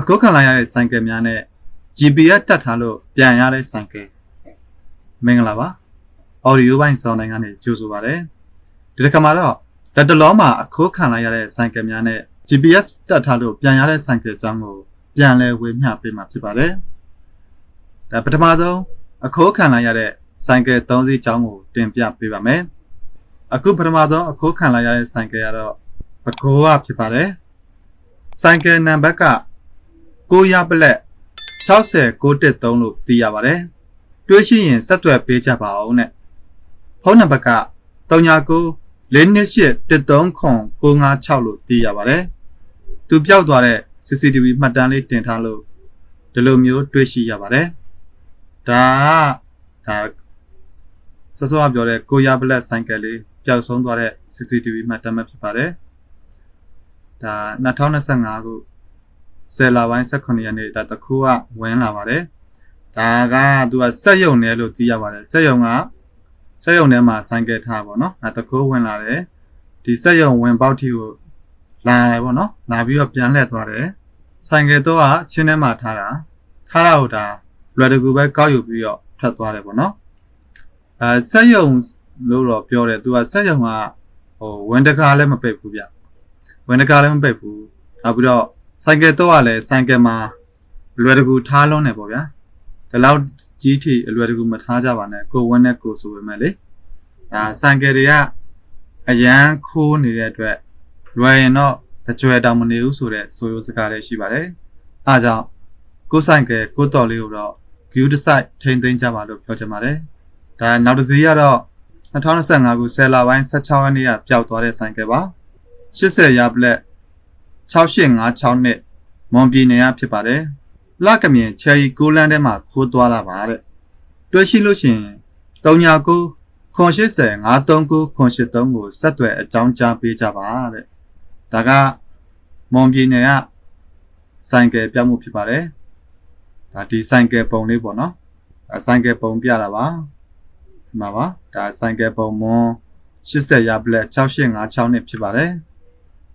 အခုခံလိုက်ရတဲ့ဆိုင်ကယ်များနဲ့ GPS တက်ထားလို့ပြန်ရတဲ့ဆိုင်ကယ်မင်္ဂလာပါ audio ဘိုင်းစောင်းနိုင်ကနေကြိုဆိုပါရစေဒီတစ်ခါမှာတော့လက်တလုံးမှာအခုခံလိုက်ရတဲ့ဆိုင်ကယ်များနဲ့ GPS တက်ထားလို့ပြန်ရတဲ့ဆိုင်ကယ်အကြောင်းကိုပြန်လဲဝေမျှပေးမှာဖြစ်ပါတယ်ဒါပထမဆုံးအခုခံလိုက်ရတဲ့ဆိုင်ကယ်၃စီးအကြောင်းကိုတင်ပြပေးပါမယ်အခုပထမဆုံးအခုခံလိုက်ရတဲ့ဆိုင်ကယ်ကတော့ဘကိုးကဖြစ်ပါတယ်ဆိုင်ကယ်နံပါတ်က 9ရပလက်60913လို့သိရပါတယ်တွေးရှိရင်ဆက်သွယ်ပေးကြပါအောင်နဲ့ဖုန်းနံပါတ်က39 428 13956လို့သိရပါတယ်သူပြောက်သွားတဲ့ CCTV မှတ်တမ်းလေးတင်ထားလို့ဒီလိုမျိုးတွေ့ရှိရပါတယ်ဒါကဒါဆောစောကပြောတဲ့ကိုရပလက်ဆိုင်ကယ်လေးပျောက်ဆုံးသွားတဲ့ CCTV မှတ်တမ်းပဲဖြစ်ပါတယ်ဒါ2025ခု ဆယ်လပိုင်း18ရက်နေ့ဒါတခုကဝင်လာပါတယ်ဒါကသူကစက်ယုံနေလို့သိရပါတယ်စက်ယုံကစက်ယုံထဲမှာဆိုင်ကယ်ထားပါတော့ဒါတခုဝင်လာတယ်ဒီစက်ယုံဝင်ပေါက်ထီကိုလာတယ်ပေါ့နော်လာပြီးတော့ပြန်လှည့်သွားတယ်ဆိုင်ကယ်တော့ကချင်းထဲမှာထားတာထားတာဟုတ်တာလွယ်တကူပဲကောက်ယူပြီးတော့ထွက်သွားတယ်ပေါ့နော်အဲစက်ယုံလို့တော့ပြောတယ်သူကစက်ယုံကဟိုဝင်တကားလည်းမပိတ်ဘူးဗျဝင်တကားလည်းမပိတ်ဘူးနောက်ပြီးတော့ ဆိုင်ကယ်တော့ကလည်းဆိုင်ကယ်မှာလွယ်တကူထားလုံးတယ်ပေါ့ဗျာဒီလောက်ကြီးထီအလွယ်တကူမထားကြပါနဲ့ကိုဝန်းနဲ့ကိုဆိုပေမဲ့လေဒါဆိုင်ကယ်တွေကအရန်ခိုးနေတဲ့အတွက်လွယ်ရင်တော့တကြွယ်တောင်မနေဘူးဆိုတဲ့ဆိုရိုးစကားလေးရှိပါတယ်အားကြောင့်ကိုဆိုင်ကယ်ကိုတော်လေးကိုတော့ view decide ထိမ့်သိမ်းကြပါလို့ပြောချင်ပါတယ်ဒါနောက်တစ်စီးကတော့2025ခုဆယ်လပိုင်း16ရက်နေ့ကပျောက်သွားတဲ့ဆိုင်ကယ်ပါ80ရာပလက် 6856နှစ်မွန်ပြည်နယ်ကဖြစ်ပါတယ်လကမြင်ချယ်ရီကိုလန်းထဲမှာခိုးသွားလာပါတဲ့တွေ့ရှိလို့ရှိရင်39ခွန်80 539ခွန်83ကိုဆက်သွယ်အကြောင်းကြားပေးကြပါတဲ့ဒါကမွန်ပြည်နယ်ကဆိုင်ကယ်ပြောင်းမှုဖြစ်ပါတယ်ဒါဒီဆိုင်ကယ်ပုံလေးပေါ့နော်ဒါဆိုင်ကယ်ပုံပြတာပါဒီမှာပါဒါဆိုင်ကယ်ပုံမွန်80ရာပလက်6856နှစ်ဖြစ်ပါတယ်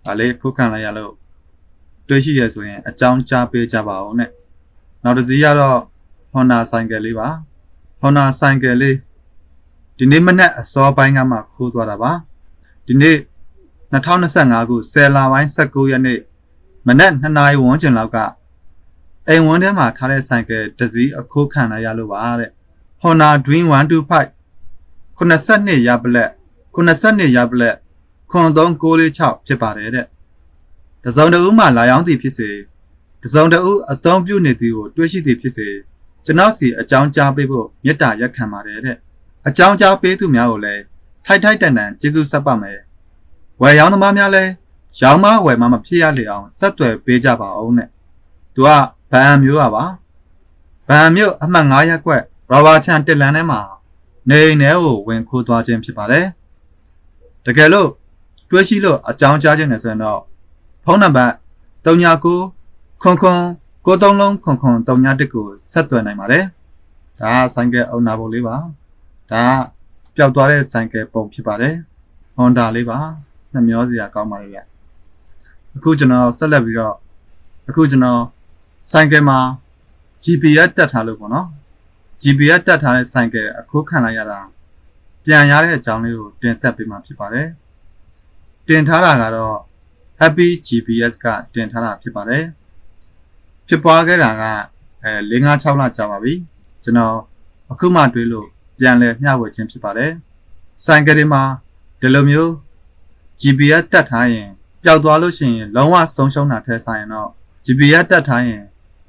ဒါလေးခုခံလိုက်ရလို့ တွေ့ရှိရဆိုရင်အကြောင်းကြားပေးကြပါဦးနဲ့နောက်တစ်စီးကတော့ Honda ဆိုင်ကယ်လေးပါ Honda ဆိုင်ကယ်လေးဒီနေ့မနေ့အစောပိုင်းကမှခိုးသွားတာပါဒီနေ့2025ခုဆယ်လပိုင်း19ရက်နေ့မနက်2နာရီဝန်းကျင်လောက်ကအိမ်ဝန်းထဲမှာထားတဲ့ဆိုင်ကယ်တစ်စီးအခိုးခံလိုက်ရလို့ပါတဲ့ Honda Dream 125 82ရပလက်82ရပလက်9396ဖြစ်ပါတယ်တဲ့ တစုံတဦးမှလာရောက်သည်ဖြစ်စေတစုံတဦးအသုံးပြုနေသည်ကိုတွေးရှိသည်ဖြစ်စေကျွန်တော်စီအကြောင်းကြားပေးဖို့မေတ္တာရက်ခံပါတယ်တဲ့အကြောင်းကြားပေးသူများကိုလည်းထိုက်ထိုက်တန်တန်ကျေးဇူးဆက်ပါမယ်ဝယ်ရောင်းသမားများလည်းရောင်းမဝယ်မမဖြစ်ရလေအောင်ဆက်သွယ်ပေးကြပါအောင်နဲ့သူကဗန်မျိုးอ่ะပါဗန်မျိုးအမှတ်9ရပ်ကွက်ရောဘာချန်တစ်လန်ထဲမှာနေအိမ်ထဲကိုဝင်ခိုးသွားခြင်းဖြစ်ပါတယ်တကယ်လို့တွေးရှိလို့အကြောင်းကြားခြင်းနဲ့ဆိုရင်တော့ဖု န်းနံပါတ်39ခွန်ခွန်ကိုသုံးလုံးခွန်ခွန်31ကိုဆက်သွယ်နိုင်ပါတယ်ဒါကဆိုင်ကယ်အုံနာပုံလေးပါဒါကပျောက်သွားတဲ့ဆိုင်ကယ်ပုံဖြစ်ပါတယ်ဟွန်ဒါလေးပါနှမျောစရာကောင်းပါလေဗျအခုကျွန်တော်ဆက်လက်ပြီးတော့အခုကျွန်တော်ဆိုင်ကယ်မှာ GPS တက်ထားလို့ပေါ့နော် GPS တက်ထားတဲ့ဆိုင်ကယ်အခုခံလိုက်ရတာပြန်ရတဲ့အကြောင်းလေးကိုတင်ဆက်ပေးမှာဖြစ်ပါတယ်တင်ထားတာကတော့ Happy GPS ကတင်ထားတာဖြစ်ပါတယ်ဖြစ်ပွားခဲ့တာကအဲ6 5 6လကြာပါပြီကျွန်တော်အခုမှတွေးလို့ပြန်လဲမျှဝေခြင်းဖြစ်ပါတယ်ဆိုင်ကယ်တွေမှာဒီလိုမျိုး GPS တက်ထားရင်ပျောက်သွားလို့ရှိရင်လုံးဝဆုံးရှုံးတာထဲဆိုင်ရင်တော့ GPS တက်ထားရင်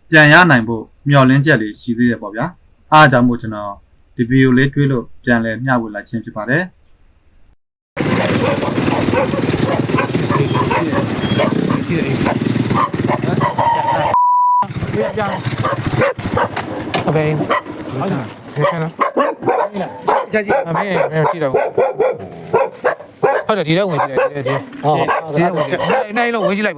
ပြန်ရနိုင်ဖို့မျှော်လင့်ချက်လေးရှိသေးတယ်ပေါ့ဗျာအားကြောင့်မို့ကျွန်တော်ဒီဗီဒီယိုလေးတွေးလို့ပြန်လဲမျှဝေလိုက်ခြင်းဖြစ်ပါတယ် ရှိတယ်အေးပြပြအဘယ်ဟုတ်တယ်ခဲခဲနော်ကြာကြီးအမေမင်းကြည့်တော့ဟုတ်တယ်ဒီတော့ဝင်ကြည့်လိုက်ဒီဒီဟောဒီတော့ဝင်ကြည့်နိုင်နိုင်လို့ဝင်ကြည့်လိုက်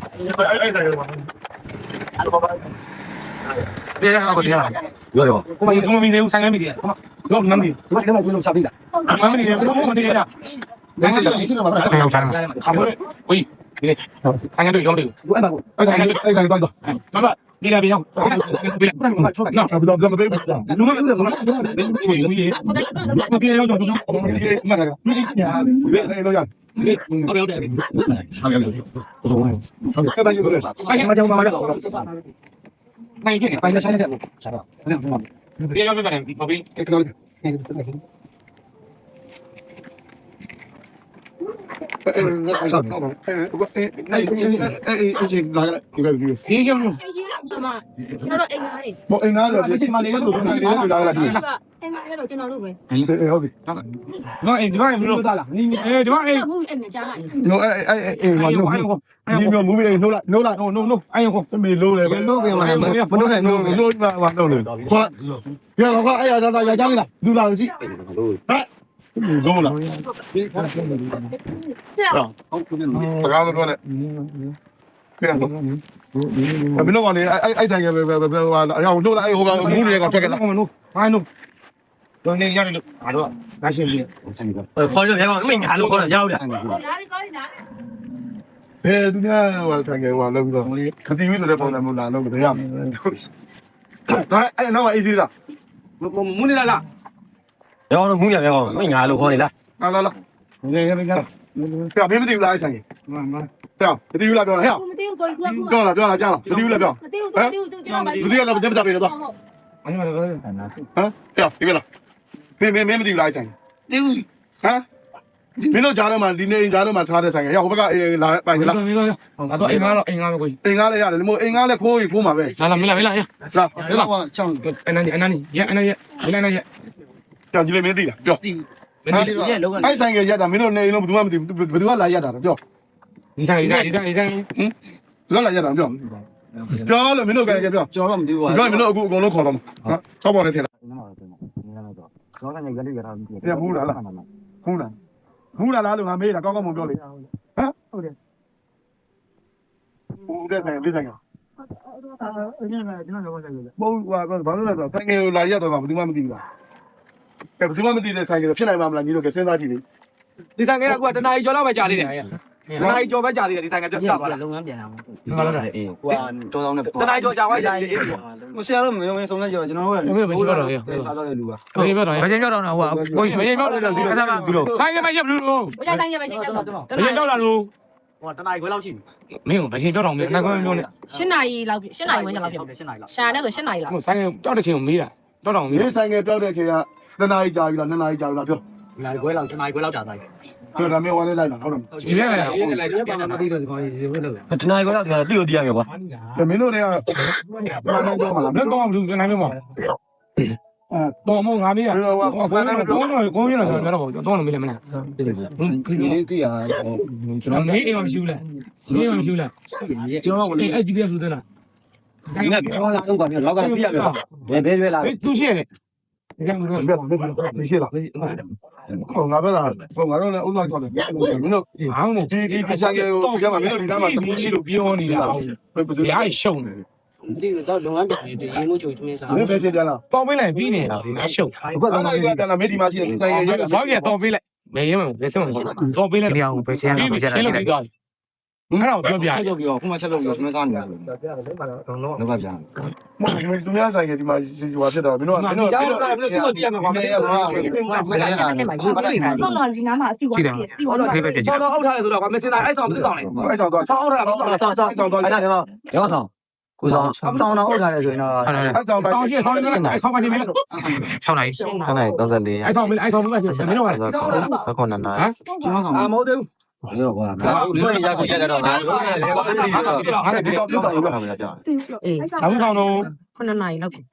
ပြီဟုတ်ပြီဆိုင်ကပြန်တွေ့ပါဆိုင်ကပြန်တွေ့ပါဆိုင်ကပြန်တွေ့ဆိုင်ကပြန်တွေ့ပါပြီအဲ့တော့ဆိုင်ဆိုင်ဒီကဆိုင်ကပြန်တွေ့ဆိုင်ကပြန်တွေ့ပြီဗျာဘယ်ဘယ်ပြောတော့ရဘယ်ပြောတော့ဘယ်ပြောတော့ဟိုကိုဘယ်ပြောတော့ဒီကစားပါပြေရအောင်တရားရောရောကိုမယူမမီနေဦးဆိုင်ကမီတယ်တော့မမီဒီမှာဒီမှာကျွန်တော်စားပြီးတာမမီနေဘူးမတည်ရဒါစီလာစီလာပါဘယ်ရောက်ချမ်းခါမလို့ဝေးဒီလေဆိုင်ကတော့ရောင်းတယ်ဘူးအဲ့မှာအဲ့ဒါအဲ့ဒါတော့မမဒီလာပြောင်းဆိုင်ကတော့ပြေးနော်တော့တော့မပေးဘူးလူမလူမဝေးဝေးမပြေရောက် တော့တော့မှန်တယ်ညာဘယ်လိုရဟု တ်ရောက်တယ်ဟုတ်ကဲ့ဟုတ်ကဲ့ဟုတ်ကဲ့အဲ့မှာကြောင်းပါတော့နိုင်ခဲ့တယ်ပိုင်းနဲ့ဆိုင်တဲ့ပြေရောက်ပြန်မပြေကကောအဲ့အဲ့အဲ့ဆောက်ဟုတ်အဲ့အဲ့အဲ့အချင်းလာကြတယ်ဒီကဒီဒီရှုံးအိမ်ရှိတော့ကျွန်တော်အိမ်သားတွေဘောအင်းသားတော့ဒီမှာနေလို့ဒီမှာနေလို့လာလာဒီအိမ်သားတွေတော့ကျွန်တော်တို့ပဲဟုတ်ပြီနော်အေးဒီမှာမလို့တာလားနီးအေးဒီမှာအေးအခုအိမ်နဲ့ကြားလိုက်နော်အဲ့အဲ့အဲ့ငါလို့ဒီမျိုးမူးပြီးနှိုးလိုက်နှိုးလိုက် no no no အဲ့ကိုသမီးလုံးလေပဲနှိုးပြန်လာမနှိုးနဲ့နှိုးနှိုးပါပါနှိုးလေခွာရတော့ခွာအဲ့ရတာရကြလားလူလာကြည့်ဟဲ့ဒီလုံးလားဟုတ်ကဲ့ဘာကောင်းတော့လဲပြန်တော့မင်းတို့ကနေအဲ့အဲ့ဆိုင်ကပဲပဲပဲဟိုအရောနှိုးလိုက်အဲ့ဟိုကမူးတွေကထွက်ခဲ့လားမနိုဟာနို တော့နေရတယ်လို့ငါတို့ငါရှင်းပြီခေါ်ရပြန်ကောမိညာလို့ခေါ်ရရောက်တယ်ဒါလေးကောင်းနေတာဘယ်သူများဟိုဆိုင်ကဟိုလောက်ပြီးတော့ခတိဝိဆိုတဲ့ပုံစံမျိုးလာလို့တည်းရဒါအဲ့နောက်အေးစီးလားမူးနေလားလားရောတော့မူးရပြန်ကောမိညာလို့ခေါ်နေလားလာလာလာနေရပြန်ပြောမင်းမသိဘူးလားအဲ့ဆိုင်ကမမပြောမသိဘူးလားပြောဟဲ့မသိဘူးကိုကြီးကပြောလားပြောလားကြားလားမသိဘူးလားပြောမသိဘူးမသိဘူးကျွန်တော်မသိရတော့မကြပြပေးတော့အဲ့မှာတော့ဟမ်ပြောဒီပဲလား မင်းမင်းမင်းမသိဘူးလားအဲ့ဆိုင်သိဘူးဟမ်မင်းတို့ကြားထဲမှာဒီနေကြားထဲမှာထားတဲ့ဆိုင်ကဟဲ့ဟိုဘက်ကလာပိုင်လားမင်းတော့ငါတော့အိမ်ကတော့အိမ်ကတော့ကိုအိမ်ကားလည်းရတယ်မို့အိမ်ကားလည်းခိုးပြီးဖိုးမှာပဲလာလာမလာမလာရလာလာချောင်းအနန်ဒီအနန်ဒီရအနန်ရမလာနဲ့ရကြောင်ကြီးလေးမင်းသိလားပြောမင်းဒီရက်လောကအဲ့ဆိုင်ကရက်တာမင်းတို့နေအိမ်လုံးဘယ်သူမှမသိဘူးဘယ်သူကလာရက်တာပြောဒီဆိုင်ဒီတိုင်းဒီတိုင်းဒီတိုင်းဘယ်သူကလာရက်တာပြောပြောလို့မင်းတို့ကလည်းပြောကျွန်တော်မသိဘူးပြောမင်းတို့အခုအကုန်လုံးခေါ်တော့မှာချောက်ပေါ်နေထင်လား တော့ကနေကြလိရတာပြမူးလားလားဟုတ်လားမူးလားလားလို့ငါမေးတာကောင်းကောင်းမပြောလေဟမ်ဟုတ်တယ်ဟုတ်တယ်ဆိုင်ပြည်ဆိုင်ကဘုံဟာဘာလို့လဲဆိုတော့ဆိုင်ကလာရက်တော့ဘာမှမသိဘူးလားကဲဘယ်သူမှမသိတဲ့ဆိုင်ကဖြစ်နိုင်မှာမလားညီတို့ကစဉ်းစားကြည့်လေဒီဆိုင်ကကတနားရီကျော်လောက်ပဲကြာသေးတယ် တနားရီကျော်ပဲကြာသေးတယ်ဒီဆိုင်ကပြတ်ပြပါလားလုပ်ငန်းပြန်လာမှာငါလည်းအေးဟိုကတော်တော်နဲ့တနားရီကျော်ကြာသွားကြာသေးတယ်မဆရာတော့မယုံရင်စုံစမ်းကြကျွန်တော်တို့မင်းမရှိတော့ရစားတော့တဲ့လူကဘယ်ပြောတော့ဘယ်ချင်းပြောတော့ဟိုကိုဘယ်ချင်းပြောတော့ဒီကစားပါဆိုင်ရမရဘူးလို့ဘယ်တိုင်းရပဲချိန်တော့ဘယ်ချင်းပြောလာလို့ဟိုတနားရီခွဲလောက်ရှိပြီမင်းဘယ်ချင်းပြောတော့မင်းနိုင်ခွင့်ပြောနေ၈နာရီလောက်၈နာရီဝန်းကျင်လောက်ဖြစ်ရှင်းနိုင်လားရှာနေဆို၈နာရီလောက်ဟိုဆိုင်ကြောက်တဲ့ချင်းကိုမေးတာကြောက်တော့မေးဒီဆိုင်ကပြောတဲ့အချိန်ကနှစ်နာရီကြာပြီလားနှစ်နာရီကြာပြီလားပြောတနားရီခွဲလောက်တနားရီခွဲလောက်ကြာသွားပြီ ပြောတာမျိုးဝမ်းနေလိုက်တာဟုတ်တယ်ဒီရက်လည်းဒီလိုက်ပြန်မသိတော့ဒီကောင်ကြီးဘယ်လိုတနားရီကတော့တိကိုတိရမယ်ကွာမင်းတို့တွေကဘာလို့ပြောမှာလဲမင်းတော့ဘူးနိုင်မမအဲတော့မငါမေးရဘယ်လိုကကိုဘာယ်လို့ကိုယ်ကိုယ်ရဆိုတော့တော့တော့မေးလည်းမလားဒီနေ့တိရကျွန်တော်မေးအိမ်မှာမရှိဘူးလားမေးအိမ်မှာမရှိဘူးလားကျွန်တော်ကအေးအဲ့ဒီကလူတဲ့လားဒီနေ့ပြောလာတော့ကွာလောက်ကတိရမယ်ဘယ်ဘယ်ရွေးလာဘယ်သူရှိရလဲဒီကလူတော့ပြောတာမရှိရှိလား ခေါ်ငါပြောတာခေါ်ငါတော့လည်းဥစ္စာကြောက်တယ်မင်းတို့ဟောင်းနေဒီဒီဒီဆိုင်ကကိုကြမှာမင်းတို့ဒီသားမှာတမှုရှိလို့ပြောနေတာဘယ်သူဒီအားရှုံနေဒီတော့လုပ်ငန်းပြန်နေရေမိုးချိုသမင်းစားမင်းပဲရှင်းပြန်လားတော့ပေးလိုက်ပြီးနေတာဒီအားရှုံအခုကတော့လည်းတန်လာမေးဒီမှာရှိတဲ့ဆိုင်ကရက်ဘောက်ရတော့ပေးလိုက်ဘယ်ရမလဲဘယ်စမ်းမတော့ပေးလိုက်ဒီအောင်ပဲရှင်းအောင်ပဲရှင်းလိုက်အဲ့လို ပြောအဲ့တော့ပြောပြချက်လုပ်ပြီးတော့ခုမှချက်လုပ်ပြီးတော့သမင်းစားနေတယ်လောကပြန်မဟုတ်ဘူးသူများဆိုင်ကဒီမှာစီစီဝါဖြစ်တော့မင်းတို့ကမင်းတို့ကျောင်းကလည်းသူ့ကိုတည်ရမှာပါမသိဘူးဆောင်းတော့ဒီနားမှာအစီအဝါဖြစ်ပြီးတော့ဒီပဲပြကြည့်ဆောင်းတော့အောက်ထားရဲဆိုတော့မစင်တာအဲ့ဆောင်သူဆောင်လေအဲ့ဆောင်တော့ဆောင်းအောက်ထားတာဆောင်းဆောင်းဆောင်းအဲ့ဆောင်တော့အဲ့ဒါကရောဆောင်ကိုဆောင်အဆောင်တော့အုပ်ထားရဲဆိုရင်တော့ဟုတ်တယ်အဲ့ဆောင်တော့ဆောင်းရှိဆောင်းနေအဲ့ဆောင်းပါချင်းမင်း6နိုင်ခဏ34အဲ့ဆောင်းမင်းအဲ့ဆောင်းမင်းမင်းတို့ကစကောနာနာကျောင်းဆောင်အာမဟုတ်သေး ဘူးရောကွာဘယ်ရကိုရက်တော့ငါတို့လည်းဘာလို့ဒီတော့ဒီတော့ပြတ်သွားလို့ပြောတာပြဆောင်းဆောင်းတော့ခုနှစ်နာရီလောက်ဟမ်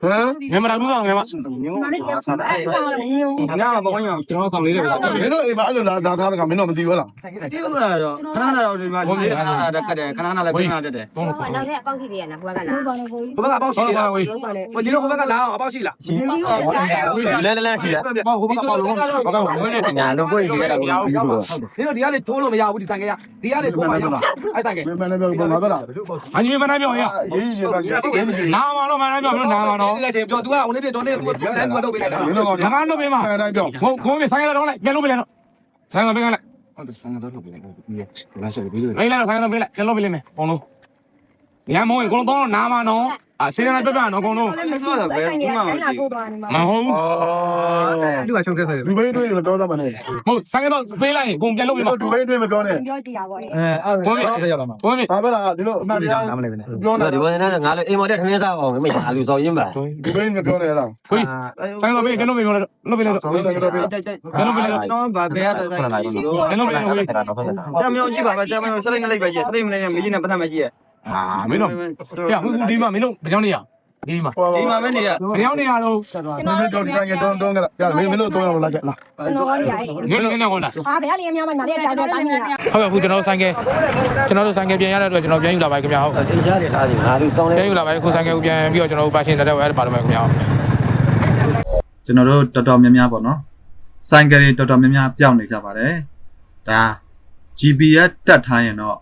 ငယ်မလာဘူးငယ်မငါမပေါ်ညောကျွန်တော်ဆောင်လေးတွေပဲမင်းတို့အိမ်မှာအဲ့လိုလာလာထားတာကမင်းတို့မသိဘူးလားဒီကတော့ခဏခဏတော့ဒီမှာဒီခဏခဏတက်ကတယ်ခဏခဏလည်းပြင်ရတတ်တယ်တော့နောက်ထပ်အပေါက်ကြီးတွေကနော်ဘွားကလားဘက်ကပေါက်ရှိနေတာဝေးဟုတ်ပါလေဟိုဒီလိုဘက်ကလာအောင်အပေါက်ရှိလားလဲလဲလဲခီးတယ်ဟိုဘက်ကပေါလုံးဘက်ကဝင်နေညာလုံးကိုကြီးရတာဘူးဘူးဆိုတော့ဒီလိုဒီကလေထိုးလို့မရဘူးဒီဆိုင်ကရဒီကလေထိုးမှရမှာအဲ့ဆိုင်ကမင်းမလည်းပြောငါပြောတာအညီမနိုင်ပြောရရေးရေးပဲရေးမရှိနာမတော့မနိုင်ပြောပြောနာမတော့လက်ချင်ပြော तू ကဟိုနေ့တော်နေ့ကိုဆိုင်ကိုလုပ်ပေးလိုက်တာမင်းတို့ကငါကတော့ပေးမှာအဲ့တိုင်းပြောဟိုခိုးမဆိုင်ကတော့လိုက်ပြန်လို့ပေးလိုက်တော့ဆိုင်ကပေးလိုက်ဟုတ်တယ်ဆန်ကတော့လုပ်ပြီးလိုက်လာဆက်ပြီးလို့လိုက်လိုက်ဆိုင်ကတော့ပေးလိုက်ပြန်လို့ပေးလိုက်မယ်ဘုံလုံးညမောင်ကိုတော့နာမနော် အစေရနာပြပြနော်ကိုလုံးဆိုတော့ဘယ်မှာလာပို့သွားနေမှာမဟုတ်အော်ဒီကချုပ်တဲ့ဆိုလူဘိန်းတွေးတော့တော့မနဲ့ဟုတ်ဆိုင်ကတော့ပေးလိုက်ကိုပြန်လို့ပေးမှာလူဘိန်းတွေးမပြောနဲ့ပြောကြည့်ရပါလေအဲအဲ့ရောက်လာမှာဘုံမဘာပဲလားဒီလိုအမှန်တရားနားမလဲပဲနဲ့ပြောနေဒီဘက်နဲ့ငါလည်းအိမ်မတက်ထမင်းစားအောင်မင်းအလူဆောင်ရင်းပါလူဘိန်းမပြောနဲ့လားခွေးဆိုင်ကတော့ပေးပြန်လို့ပေးလို့လို့ပေးလို့ဆောင်းဆိုင်ကတော့ပြောတော့ဗာဘယ်ရတဲ့ဆိုင်ပြန်လို့ပြန်လို့ကျမအောင်ကြည့်ပါပါကျမအောင်စလိမ့်နဲ့လိုက်ပါကြည့်စလိမ့်နဲ့မကြီးနဲ့ပတ်သက်မကြီးရဲ့ အာမင်းတို့ပြဟိုဒီမှာမင်းတို့ကြောင်နေရဒီမှာဒီမှာမနေရကြောင်နေရတော့မင်းတို့ဒီဆိုင်ကတွန်းတွန်းကြလားမင်းမင်းတို့တော့ရောက်လာကြလားကျွန်တော်ရရငယ်ငယ်နဲ့ဟောလားဟာဘယ်ကနေအများမှနားလေးကြောက်တော့တိုင်းနေတာဟုတ်ကဲ့အခုကျွန်တော်ဆိုင်ကကျွန်တော်တို့ဆိုင်ကပြန်ရတဲ့အတွက်ကျွန်တော်ပြန်ယူလာပါခင်ဗျာဟုတ်အင်းကြားတယ်အားကြီးငါလူဆောင်ပြန်ယူလာပါအခုဆိုင်ကကိုပြန်ပြီးတော့ကျွန်တော်တို့ပါရှင်တက်တော့အဲ့ဒါပါတော့မယ်ခင်ဗျာကျွန်တော်တို့တော်တော်များများပေါ့နော်ဆိုင်ကယ်တွေတော်တော်များများပျောက်နေကြပါတယ်ဒါ GPS တက်ထားရင်တော့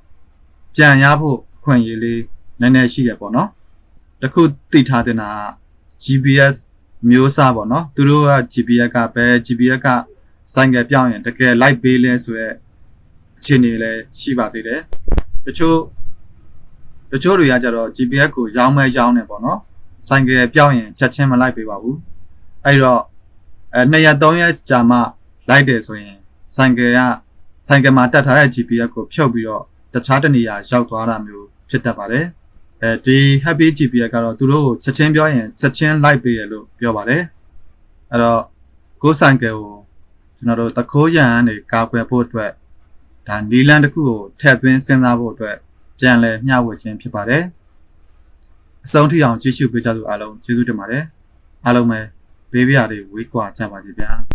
ကြံရဖို့အ ခွင့်အရေးလေးနည်းနည်းရှိတယ်ပေါ့နော်တခုသိထားတဲ့နာက GPS မျိုးစားပေါ့နော်သူတို့က GPS ကပဲ GPS ကဆိုင်ကယ်ပြောင်းရင်တကယ် light ပေးလဲဆိုတော့အခြေအနေလည်းရှိပါသေးတယ်တချို့တချို့တွေကကြတော့ GPS ကိုရောင်းမဲရောင်းနေပေါ့နော်ဆိုင်ကယ်ပြောင်းရင်ချက်ချင်းမလိုက်ပေးပါဘူးအဲ့တော့အဲ2ရက်3ရက်ကြာမှလိုက်တယ်ဆိုရင်ဆိုင်ကယ်ကဆိုင်ကယ်မှာတက်ထားတဲ့ GPS ကိုဖြုတ်ပြီးတော့တခြားတစ်နေရာရောက်သွားတာမျိုး ဖြစ်တတ်ပါတယ်အဲဒီ Happy GPS ကတော့သူတို့ကိုချက်ချင်းပြောရင်ချက်ချင်းလိုက်ပေးတယ်လို့ပြောပါတယ်အဲ့တော့ကိုယ်ဆိုင်ကယ်ကိုကျွန်တော်တို့တခိုးရန်ကနေကာကွယ်ဖို့အတွက်ဒါနီလန်တစ်ခုကိုထည့်သွင်းစဉ်းစားဖို့အတွက်ပြန်လည်မျှဝေခြင်းဖြစ်ပါတယ်အဆုံးထိအောင်ကြည့်ရှုပေးကြသူအားလုံးကျေးဇူးတင်ပါတယ်အားလုံးပဲဘေးပြားတွေဝေးကွာကြပါစေဗျာ